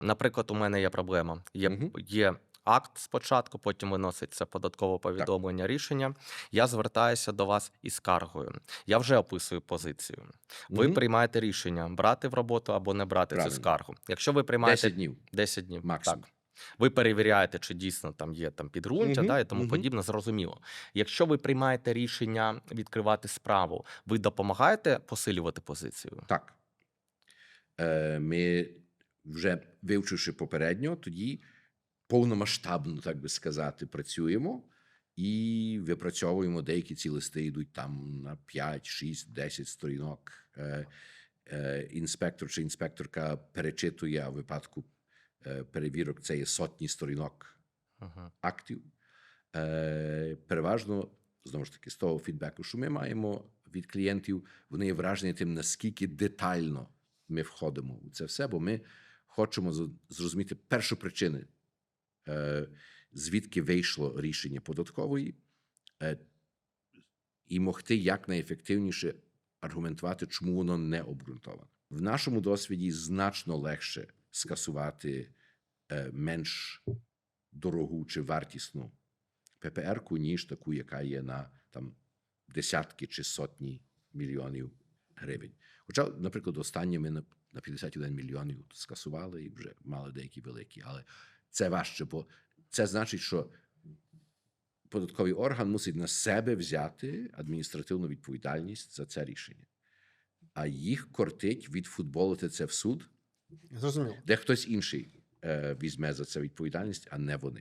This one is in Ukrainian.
Наприклад, у мене є проблема. Є, Мгм. є акт спочатку, потім виноситься податкове повідомлення, рішення. Я звертаюся до вас із скаргою. Я вже описую позицію. Ви Мгм. приймаєте рішення брати в роботу або не брати Правильно. цю скаргу. Якщо ви приймаєте 10 днів 10 днів, максимум. так. Ви перевіряєте, чи дійсно там є там підґрунтя, Мгм, да, і тому мгм. подібне, зрозуміло. Якщо ви приймаєте рішення відкривати справу, ви допомагаєте посилювати позицію? Так. Е, Ми вже вивчивши попередньо, тоді повномасштабно, так би сказати, працюємо і випрацьовуємо деякі ці листи йдуть там на 5, 6, 10 сторінок. Е, е, Інспектор чи інспекторка перечитує, а в випадку е, перевірок це є сотні сторінок Угу. актів. Переважно, знову ж таки, з того фідбеку, що ми маємо від клієнтів, вони є вражені тим, наскільки детально ми входимо у це все, бо ми хочемо зрозуміти першопричини, е, звідки вийшло рішення податкової, е, і могти якнайефективніше аргументувати, чому воно не обґрунтоване. В нашому досвіді значно легше скасувати е, менш дорогу чи вартісну ППР-ку, ніж таку, яка є на там десятки чи сотні мільйонів гривень. Хоча, наприклад, останнє ми на, на 51 мільйонів скасували і вже мали деякі великі, але це важче, бо це значить, що податковий орган мусить на себе взяти адміністративну відповідальність за це рішення. А їх кортить відфутболити це в суд, Зрозуміло. де хтось інший е, візьме за це відповідальність, а не вони.